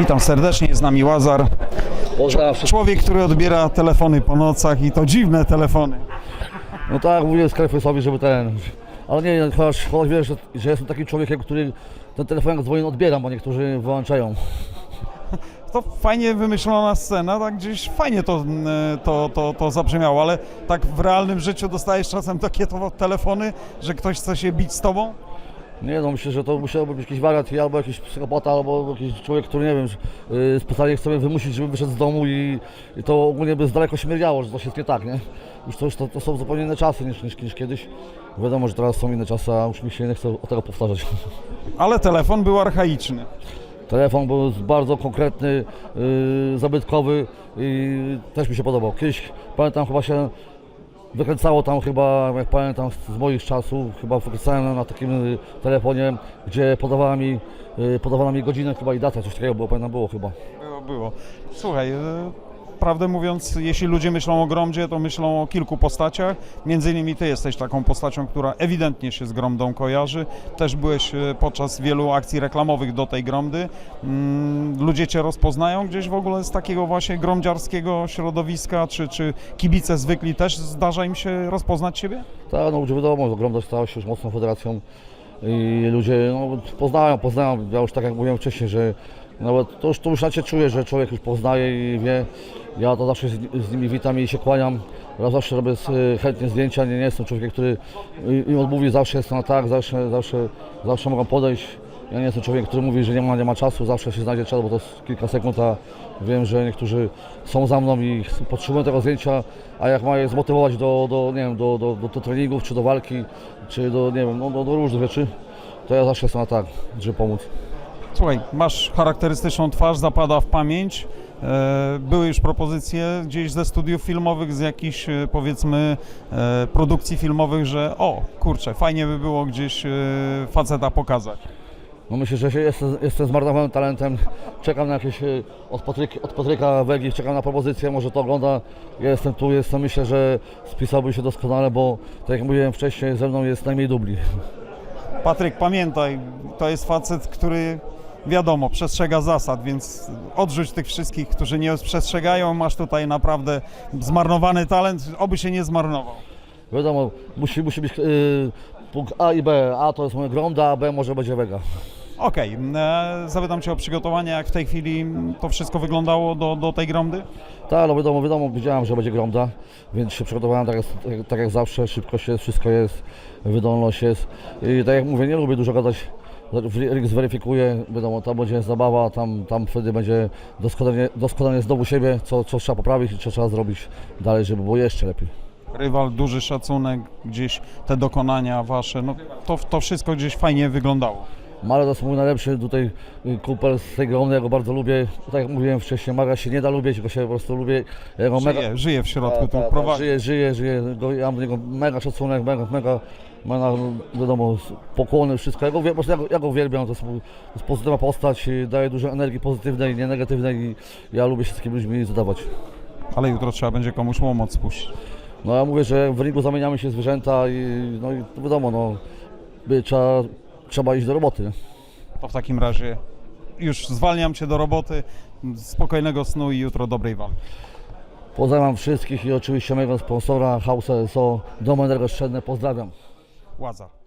Witam serdecznie, jest z nami Łazar. Człowiek, który odbiera telefony po nocach i to dziwne telefony. No tak, mówię Scarface'owi, żeby ten... Ale nie, chociaż, chociaż wiesz, że, że jestem takim człowiekiem, który ten telefon jak dzwoni odbieram, bo niektórzy wyłączają. To fajnie wymyślona scena, tak gdzieś fajnie to, mm, to, to, to zabrzmiało, ale tak w realnym życiu dostajesz czasem takie telefony, że ktoś chce się bić z tobą? Nie no, myślę, że to musiałby być jakiś wariat, albo jakiś psychopata, albo jakiś człowiek, który nie wiem, yy, specjalnie chce mnie wymusić, żeby wyszedł z domu i, i to ogólnie by z daleko śmierdziało, że to jest nie tak, nie? Już to, już to, to są zupełnie inne czasy niż, niż, niż kiedyś. Wiadomo, że teraz są inne czasy, a już mi się nie chce o tego powtarzać. Ale telefon był archaiczny. Telefon był bardzo konkretny, yy, zabytkowy i też mi się podobał. Kiedyś pamiętam chyba się wykręcało tam chyba, jak pamiętam z, moich czasów, chyba wykręcałem na takim y, telefonie, gdzie podawała mi, yy, podawała mi godzinę chyba i datę, coś takiego było, pamiętam było chyba. Było, było. Słuchaj, e, prawdę mówiąc, jeśli ludzie myślą o Gromdzie, to myślą o kilku postaciach. Między innymi ty jesteś taką postacią, która ewidentnie się z Gromdą kojarzy. Też byłeś e, podczas wielu akcji reklamowych do tej Gromdy. Mm, Ludzie cię rozpoznają gdzieś w ogóle z takiego właśnie gromdziarskiego środowiska, czy, czy kibice zwykli też zdarza im się rozpoznać ciebie? Tak, no wiadomo, Gromda stała się już mocną federacją i ludzie no, poznają, poznają. Ja już tak jak mówiłem wcześniej, że nawet to już, to już cię czuję, że człowiek już poznaje i wie. Ja to zawsze z, z nimi witam i się kłaniam. Ja zawsze robię z, chętnie zdjęcia, nie, nie jestem człowiekiem, który im odmówi, zawsze jestem na tak, zawsze, zawsze, zawsze mogą podejść. Ja nie jestem człowiekiem, który mówi, że nie ma, nie ma czasu, zawsze się znajdzie czas, bo to jest kilka sekund, a wiem, że niektórzy są za mną i potrzebują tego zdjęcia, a jak ma je zmotywować do, do, nie wiem, do, do, do, do treningów, czy do walki, czy do, nie wiem, no, do, do różnych rzeczy, to ja zawsze jestem na tak, żeby pomóc. Słuchaj, masz charakterystyczną twarz, zapada w pamięć. E, Były już propozycje gdzieś ze studiów filmowych, z jakichś e, powiedzmy e, produkcji filmowych, że o kurczę, fajnie by było gdzieś faceta pokazać. No myślę, że jestem, jestem zmarnowanym talentem. Czekam na jakieś od Patryka, od Patryka Wegi, czekam na propozycję, może to ogląda. Ja jestem tu, jestem, myślę, że spisałby się doskonale, bo tak jak mówiłem wcześniej, ze mną jest najmniej dubli. Patryk, pamiętaj, to jest facet, który wiadomo, przestrzega zasad, więc odrzuć tych wszystkich, którzy nie przestrzegają. Masz tutaj naprawdę zmarnowany talent, oby się nie zmarnował. Wiadomo, musi, musi być y, punkt A i B. A to jest moja Gronda, a B może będzie Wega. Okej, e, zapytam Cię o przygotowania, jak w tej chwili to wszystko wyglądało do, do tej gromdy? Tak, no wiadomo, wiadomo, wiedziałem, że będzie Gronda, więc się przygotowałem tak, jak- tak, tak jak zawsze, szybkość jest, wszystko jest, wydolność jest. I tak jak mówię, nie lubię dużo gadać. Ring zweryfikuje, wiadomo, tam będzie zabawa, tam, tam wtedy będzie doskonale, doskonale znowu siebie, co, co trzeba poprawić i co trzeba zrobić dalej, żeby było jeszcze lepiej. Rywal, duży szacunek, gdzieś te dokonania Wasze, no to, to wszystko gdzieś fajnie wyglądało. Mara to jest mój najlepszy tutaj y, kumpel z tej grony, ja go bardzo lubię. Tak jak mówiłem wcześniej, Mara się nie da lubić, go się po prostu lubię. Ja go mega, Żyje, żyje w środku, tak, tak, prowadzi. Żyje, żyje, żyje. Go, ja mam do niego mega szacunek, mega, mega, mega wiadomo, pokłony, wszystko. Ja go, po prostu ja go, ja go uwielbiam, to jest, to jest pozytywna postać, daje dużo energii pozytywnej, nie negatywnej i ja lubię się z takimi ludźmi zadawać. Ale jutro trzeba będzie komuś łomot spuścić. No ja mówię, że w ringu zamieniamy się zwierzęta i no i to wiadomo, no, by, trzeba, trzeba iść do roboty. To w takim razie już zwalniam Cię do roboty, spokojnego snu i jutro dobrej walki. Pozdrawiam wszystkich i oczywiście mojego sponsora House SO, Dom Energoszczelne, pozdrawiam. Ładza.